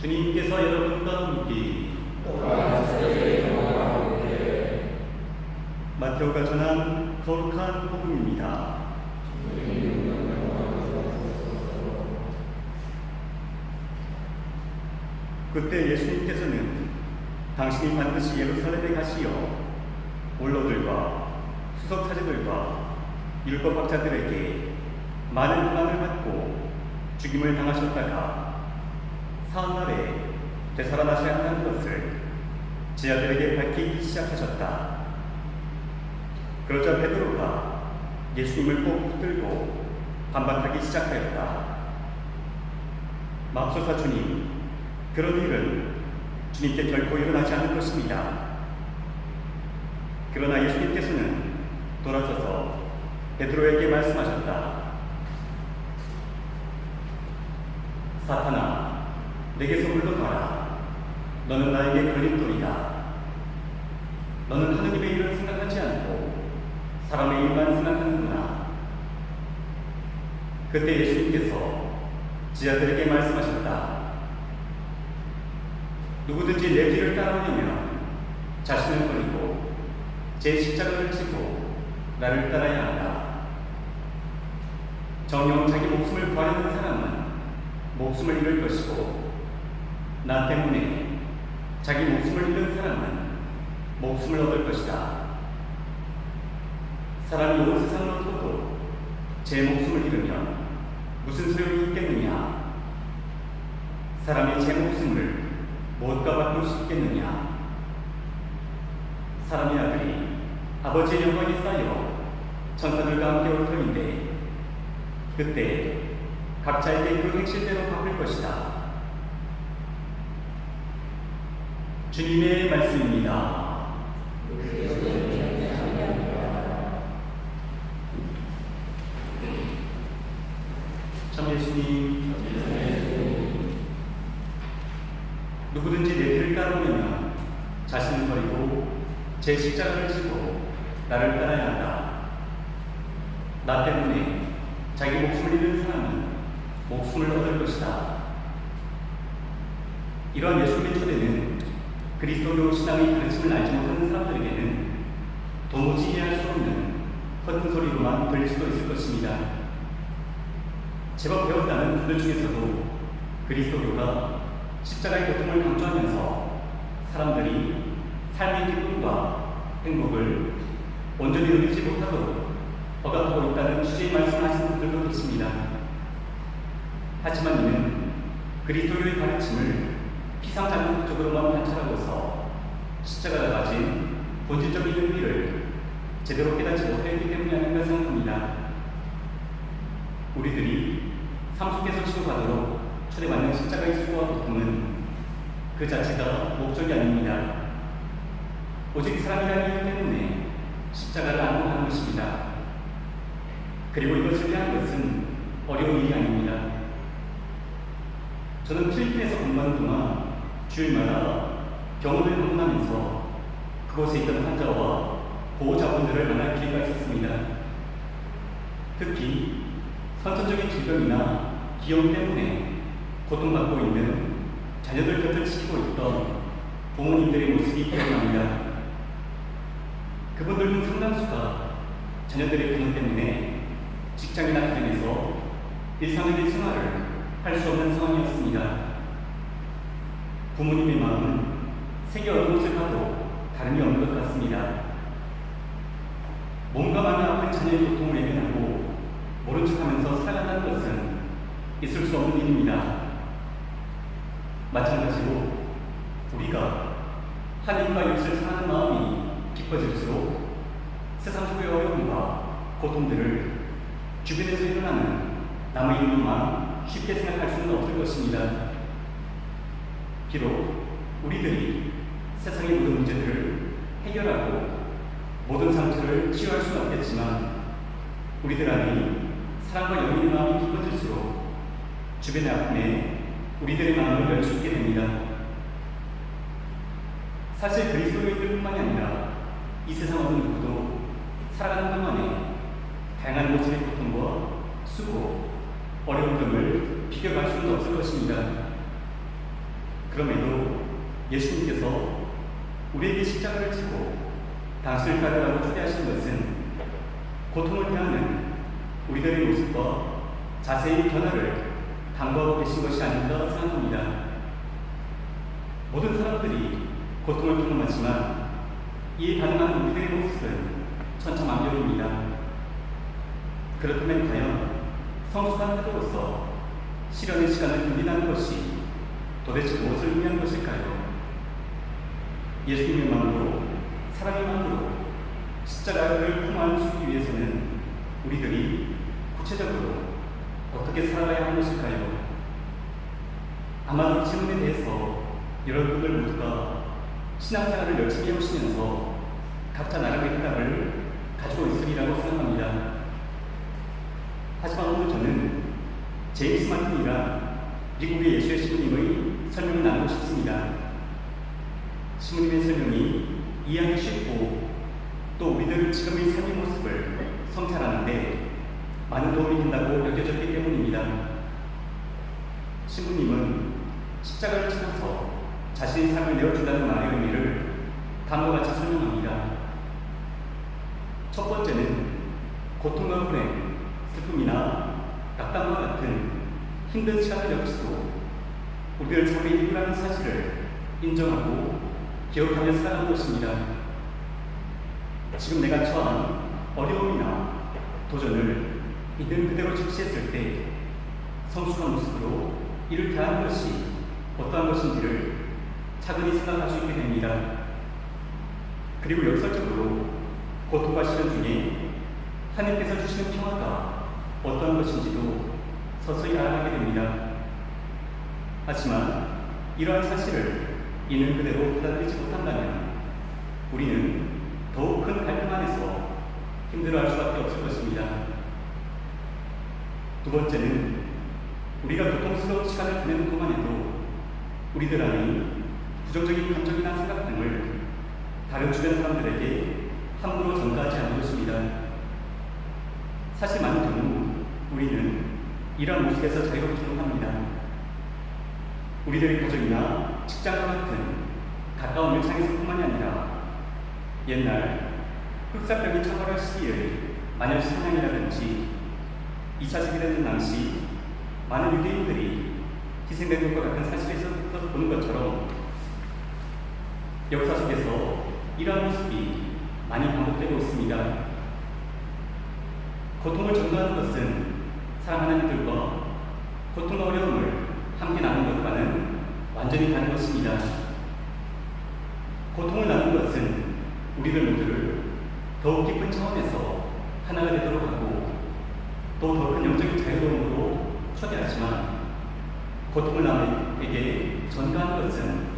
주님께서 여러분과 함께 마테오가 전한 거룩한 복음입니다. 그때 예수님께서는 당신이 반드시 예루살렘에 가시어 원로들과 수석 사제들과 율법학자들에게 많은 고난을 받고 죽임을 당하셨다가 사흘날에 되살아나셔야 한다는 것을 제자들에게 밝히기 시작하셨다. 그러자 베드로가 예수님을 꼭 붙들고 반박하기 시작하였다. 맙소사 주님, 그런 일은 주님께 결코 일어나지 않을 것입니다. 그러나 예수님께서는 돌아서서 베드로에게 말씀하셨다. 사탄아, 물러가라. 너는 나에게 걸림돌이다. 너는 하느님의 일을 생각하지 않고 사람의 일만 생각하는구나. 그때 예수님께서 지하들에게 말씀하셨다. 누구든지 내 길을 따라오려면 자신을 버리고 제 십자가를 지고 나를 따라야 한다. 정녕 자기 목숨을 구하려는 사람은 목숨을 잃을 것이고 나 때문에 자기 목숨을 잃는 사람은 목숨을 얻을 것이다. 사람이 온 세상을 얻어도 제 목숨을 잃으면 무슨 소용이 있겠느냐? 사람이 제 목숨을 무엇과 바꿀 수 있겠느냐? 사람의 아들이 아버지의 영광에 쌓여 천사들과 함께 올 터인데 그때 각자에게 그 행실대로 갚을 것이다. 주님의 말씀입니다. 참 예수님, 누구든지 내 길을 따르려면 자신을 버리고 제 십자가를 지고 나를 따라야 한다. 나 때문에 자기 목숨을 잃는 사람은 목숨을 얻을 것이다. 이러한 예수님의 초대는 그리스도교 신앙의 가르침을 알지 못하는 사람들에게는 도무지 이해할 수 없는 헛된 소리로만 들릴 수도 있을 것입니다. 제법 배웠다는 분들 중에서도 그리스도교가 십자가의 고통을 강조하면서 사람들이 삶의 기쁨과 행복을 온전히 누리지 못하도록 억압하고 있다는 취지의 말씀을 하시는 분들도 계십니다. 하지만 이는 그리스도교의 가르침을 피상장목적으로만 관찰하고서 십자가가 가진 본질적인 의미를 제대로 깨닫지 못했기 때문이 아닌가 생각합니다. 우리들이 삶 속에서 치료받도록 초대받는 십자가의 수고와 고통은 그 자체가 목적이 아닙니다. 오직 사람이라는 이유 때문에 십자가를 안고하는 것입니다. 그리고 이것을 위한 것은 어려운 일이 아닙니다. 저는 필리핀에서 공부하는 동안 주일마다 병원을 방문하면서 그곳에 있던 환자와 보호자분들을 만날 기회가 있었습니다. 특히 선천적인 질병이나 기형 때문에 고통받고 있는 자녀들 곁을 지키고 있던 부모님들의 모습이 기억납니다. 그분들 중 상당수가 자녀들의 부모 때문에 직장이나 가정에서 일상적인 생활을 할 수 없는 상황이었습니다. 부모님의 마음은 곳을 가도 다름이 없는 것 같습니다. 몸과 마음이 아픈 자녀의 고통을 외면하고 모른 척하면서 살아간다는 것은 있을 수 없는 일입니다. 마찬가지로 우리가 하나님과 이웃을 사랑하는 마음이 깊어질수록 세상 속의 어려움과 고통들을 주변에서 일어나는 남의 일만 쉽게 생각할 수는 없을 것입니다. 비록 우리들이 세상의 모든 문제들을 해결하고 모든 상처를 치유할 수는 없겠지만 우리들 안에 사랑과 영혼의 마음이 깊어질수록 주변의 아픔에 우리들의 마음을 열수 있게 됩니다. 사실 그리스도인들뿐만이 아니라 이 세상 어느 누구도 살아가는 동안에 다양한 모습의 고통과 수고, 어려움 등을 비교할 수는 없을 것입니다. 그럼에도 예수님께서 우리에게 십자가를 지고 당신을 따르라고 초대하신 것은 고통을 대하는 우리들의 모습과 자세히 변화를 당부하고 계신 것이 아닌가 생각합니다. 모든 사람들이 고통을 경험하지만 이에 반응하는 우리들의 모습은 천차만별입니다. 그렇다면 과연 성숙한 태도로서 실현의 시간을 견딘다는 것이 도대체 무엇을 의미하는 것일까요? 예수님의 마음으로 사랑의 마음으로 십자가를 품어안기 위해서는 우리들이 구체적으로 어떻게 살아가야 하는 것일까요? 아마도 이 질문에 대해서 여러분들 모두가 신앙생활을 열심히 해오시면서 각자 나름의 해답을 가지고 있으리라고 생각합니다. 하지만 오늘 저는 제임스 마틴이라 미국의 예수의 신부님의 설명을 나누고 싶습니다. 신부님의 설명이 이해하기 쉽고 또 우리들 지금의 삶의 모습을 성찰하는데 많은 도움이 된다고 여겨졌기 때문입니다. 신부님은 십자가를 치면서 자신의 삶을 내어준다는 말의 의미를 다음과 같이 설명합니다. 첫 번째는 고통과 불행, 슬픔이나 낙담과 같은 힘든 시간을 역시도 우리들 삶의 일부라는 사실을 인정하고 기억하며 살아가는 것입니다. 지금 내가 처한 어려움이나 도전을 있는 그대로 직시했을 때 성숙한 모습으로 이를 대하는 것이 어떠한 것인지를 차근히 생각할 수 있게 됩니다. 그리고 역설적으로 고통과 시련 중에 하나님께서 주시는 평화가 어떠한 것인지도 서서히 알아가게 됩니다. 하지만 이러한 사실을 있는 그대로 받아들이지 못한다면 우리는 더욱 큰 갈등 안에서 힘들어할 수밖에 없을 것입니다. 두 번째는 우리가 고통스러운 시간을 보내는 동안에도 우리들 안에 부정적인 감정이나 생각 등을 다른 주변 사람들에게 함부로 전가하지 않는 것입니다. 사실 많은 경우 우리는 이러한 모습에서 자유롭지도 합니다. 우리들의 가족이나 직장과 같은 가까운 일상에서뿐만이 아니라 옛날 흑사병이 처벌할 시기의 만일 사냥이라든지 2차 세계대전 당시 많은 유대인들이 희생된 것과 같은 사실에서 보는 것처럼 역사 속에서 이러한 모습이 많이 반복되고 있습니다. 고통을 전가하는 것은 사랑하는 이들과 고통과 어려움을 함께 나누는 것과는 완전히 다른 것입니다. 고통을 나누는 것은 우리들 모두를 더욱 깊은 차원에서 하나가 되도록 하고 또 더 큰 영적인 자유로움으로 초대하지만 고통을 남에게 전가하는 것은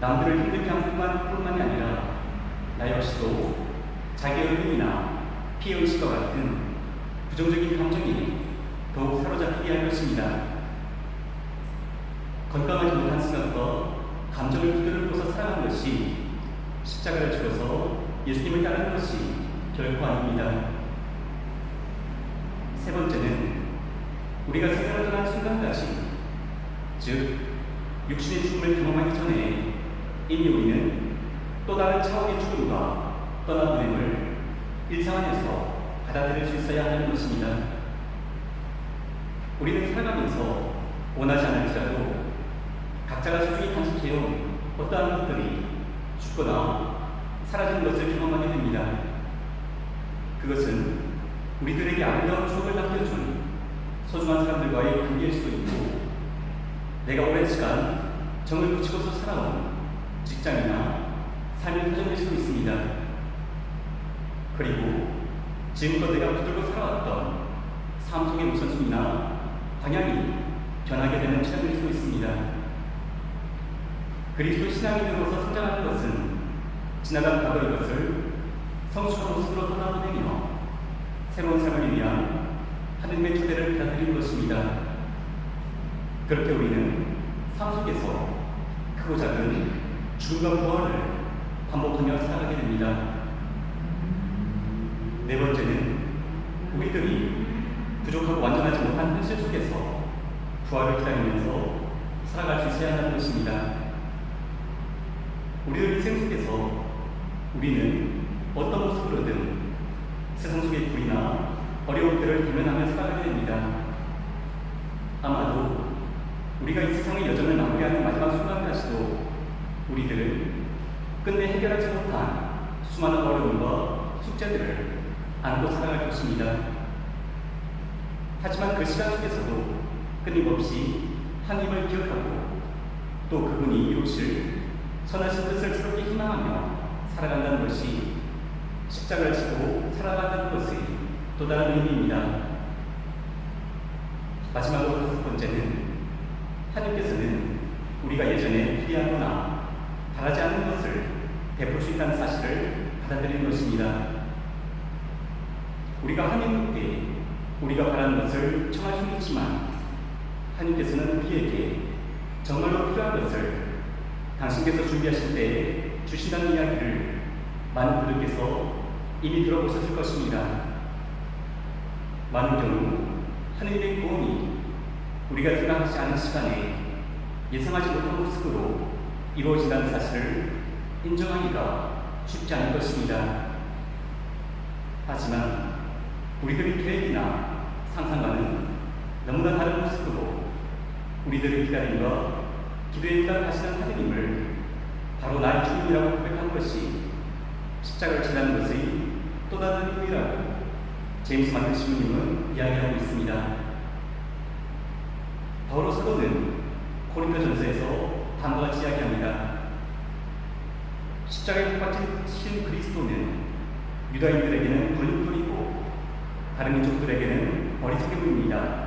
남들을 힘들게 뿐만, 뿐만이 아니라 나 역시도 자기의 의미나 피해 의식과 같은 부정적인 감정이 더욱 사로잡히게 할 것입니다. 건강하지 못한 생각과 감정을 붙들고서 살아가는 것이 십자가를 지고서 예수님을 따르는 것이 결코 아닙니다. 세 번째는 우리가 세상을 떠난 순간까지 즉 육신의 죽음을 경험하기 전에 이미 우리는 또 다른 차원의 죽음과 떠나보냄을 일상 안에서 받아들일 수 있어야 하는 것입니다. 우리는 살아가면서 원하지 않을지라도 각자가 소중히 간직해온 어떠한 것들이 죽거나 사라지는 것을 경험하게 됩니다. 그것은 우리들에게 아름다운 추억을 남겨준 소중한 사람들과의 관계일 수도 있고 내가 오랜 시간 정을 붙이고서 살아온 직장이나 삶의 표정일 수도 있습니다. 그리고 지금껏 내가 붙들고 살아왔던 삶 속의 우선순위나 방향이 변하게 되는 시간일 수도 있습니다. 그리스도 신앙인으로서 성장하는 것은 지나간 과거의 것을 성숙한 모습으로 떠나보내며 새로운 삶을 위한 하느님의 초대를 받아들이는 것입니다. 그렇게 우리는 삶 속에서 크고 작은 죽음과 부활을 반복하며 살아가게 됩니다. 네 번째는 우리들이 부족하고 완전하지 못한 현실 속에서 부활을 기다리면서 살아갈 수 있어야 하는 것입니다. 우리들 인생 속에서 우리는 어떤 모습으로든 세상 속의 불이나 어려움들을 대면하며 살아가게 됩니다. 아마도 우리가 이 세상의 여정을 마무리하는 마지막 순간까지도 우리들은 끝내 해결하지 못한 수많은 어려움과 숙제들을 안고 살아갈 것입니다. 하지만 그 시간 속에서도 끊임없이 하나님을 기억하고 또 그분이 이루실 선하신 뜻을 새롭게 희망하며 살아간다는 것이 십자가를 지고 살아간다는 것의 또 다른 의미입니다. 마지막으로 다섯 번째는 하나님께서는 우리가 예전에 기대하거나 바라지 않는 것을 베풀 수 있다는 사실을 받아들이는 것입니다. 우리가 하나님께 우리가 바라는 것을 청할 수 있지만 하나님께서는 우리에게 정말로 필요한 것을 당신께서 준비하실 때 주신다는 이야기를 많은 분들께서 이미 들어보셨을 것입니다. 많은 경우 하나님의 구원이 우리가 생각하지 않은 시간에 예상하지 못한 모습으로 이루어진다는 사실을 인정하기가 쉽지 않을 것입니다. 하지만 우리들의 계획이나 상상과는 너무나 다른 모습으로 우리들의 기다림과 기도에 응답하시는 하느님을 바로 나의 주님이라고 고백한 것이 십자가를 지나는 것의 또 다른 의미라고 제임스 마틴 신부님은 이야기하고 있습니다. 바로 사도는 고린도 전서에서 다음과 같이 이야기합니다. 십자가에 못 박히신 그리스도는 유다인들에게는 걸림돌이고 다른 민족들에게는 어리석음입니다.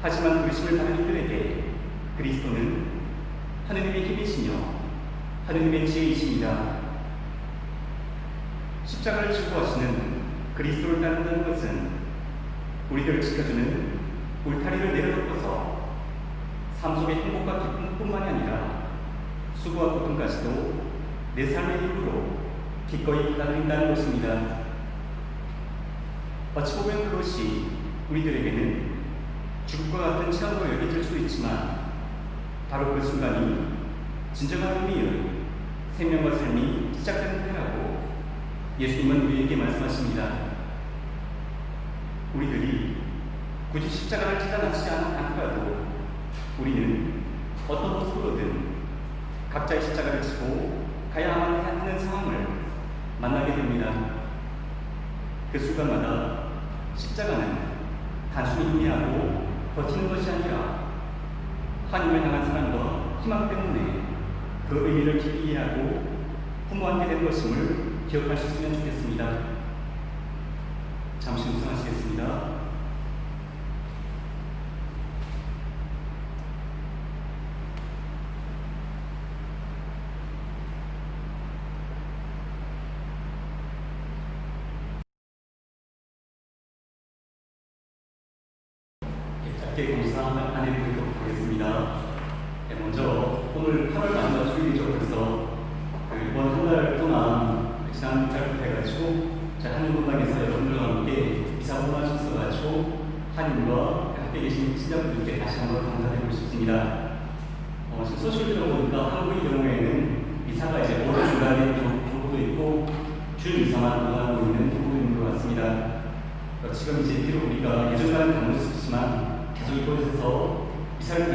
하지만 부르심을 받은 이들에게 그리스도는 하느님의 힘이시며 하느님의 지혜이십니다. 십자가를 지고 하시는 그리스도를 따른다는 것은 우리들을 지켜주는 울타리를 내려놓고서 삶 속의 행복과 기쁨뿐만이 아니라 수고와 고통까지도 내 삶의 힘으로 기꺼이 받아들인다는 것입니다. 어찌 보면 그것이 우리들에게는 죽음과 같은 체험으로 여겨질 수 있지만 바로 그 순간이 진정한 의미의 생명과 삶이 시작되는 때라고 예수님은 우리에게 말씀하십니다. 우리들이 굳이 십자가를 찾아나지 않더라도 우리는 어떤 모습으로든 각자의 십자가를 지고 가야만 하는 상황을 만나게 됩니다. 그 순간마다 십자가는 단순히 의미하고 버티는 것이 아니라 하나님을 향한 사랑과 희망 때문에 그 의미를 깊이 이해하고 품어안게 된 것임을 있으면 좋겠습니다. 잠시 묵상하시겠습니다. 짧게 공사 안내드리도록 하겠습니다. 네, 먼저 오늘 8월 마지막 주일이죠. 그래서 그 이번 한 달 동안 지난 달부터 자 한국문방에서 여러분들과 함께 이사분만 주셔가지고 한인과 함께 계신 친자분들께 다시 한번 감사드리고 싶습니다. 어, 지금 소식을 들어보니까 한국의 경우에는 이사가 이제 올해 중간에 교부도 있고 준 이사만 운영하고 있는 있는 것 같습니다. 어, 지금 이제 비록 우리가 예전과는 다를 수 있지만 계속 이곳에서 이사를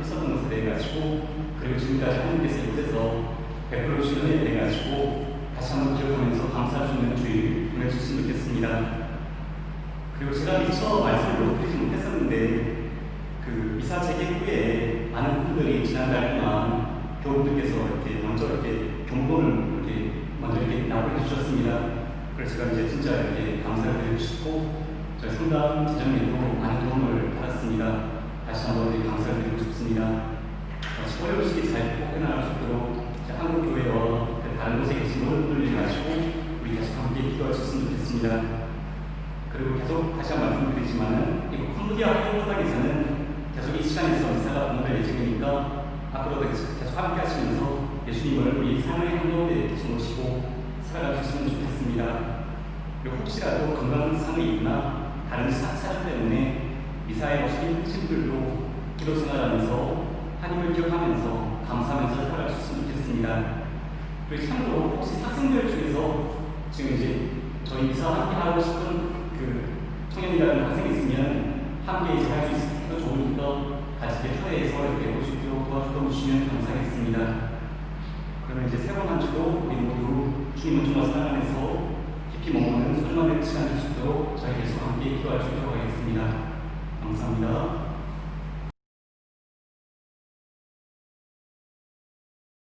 있었던 것에 대해 가지고 그리고 지금까지 하나님께서 이곳에서 베풀어 주신 은혜에 대해 가지고 다시 한번 기억하면서 감사할 수 있는 주일 보내주셨으면 좋겠습니다. 그리고 제가 미처 말씀을 못 드리지 못했었는데 그 이사 재개 후에 많은 분들이 지난달 동안 교우들께서 이렇게 먼저 이렇게 경고를 이렇게 먼저 이렇게 나눠 주셨습니다. 그래서 제가 이제 진짜 이렇게 감사를 드리고 싶고 저희 성당 재정에도 많은 도움을 받았습니다. 다시 한번 감사를 드리고 싶습니다. 어, 어려운 시기 잘 극복해나갈 수 있도록 한국교회와 그 다른 곳에 계신 모든 분들이 가지고 우리 계속 함께 기도할 수 있으면 좋겠습니다. 그리고 계속 다시 한 번 말씀드리지만은 이거 컴퓨디아 학교당에서는 계속 이 시간에서 이사가 공부할 예정이니까 앞으로도 계속, 계속 함께 하시면서 예수님을 우리 삶의 행동에 계속 모시고 살아갈 수 있으면 좋겠습니다. 그리고 혹시라도 건강상이 있거나 다른 사, 사정 때문에 이사에 오신 친구들도 기도 생활하면서 하나님을 기억하면서 감사하면서 살아갈 수 있으면 좋겠습니다. 그리고 참고로 혹시 학생들 중에서 지금 이제 저희서 함께 하고 싶은 그 청년이라는 학생이 있으면 함께 이제 할수더 좋은 더 가지게 초대해서 이렇게 있도록 도와주시면 주시면 감사하겠습니다. 그러면 이제 세 번 한 주도 우리 모두 주님을 정말 사랑하면서 깊이 머무는 소중한 시간 줄수 있도록 저희 계속 함께 기도할 수 있도록 하겠습니다. 감사합니다.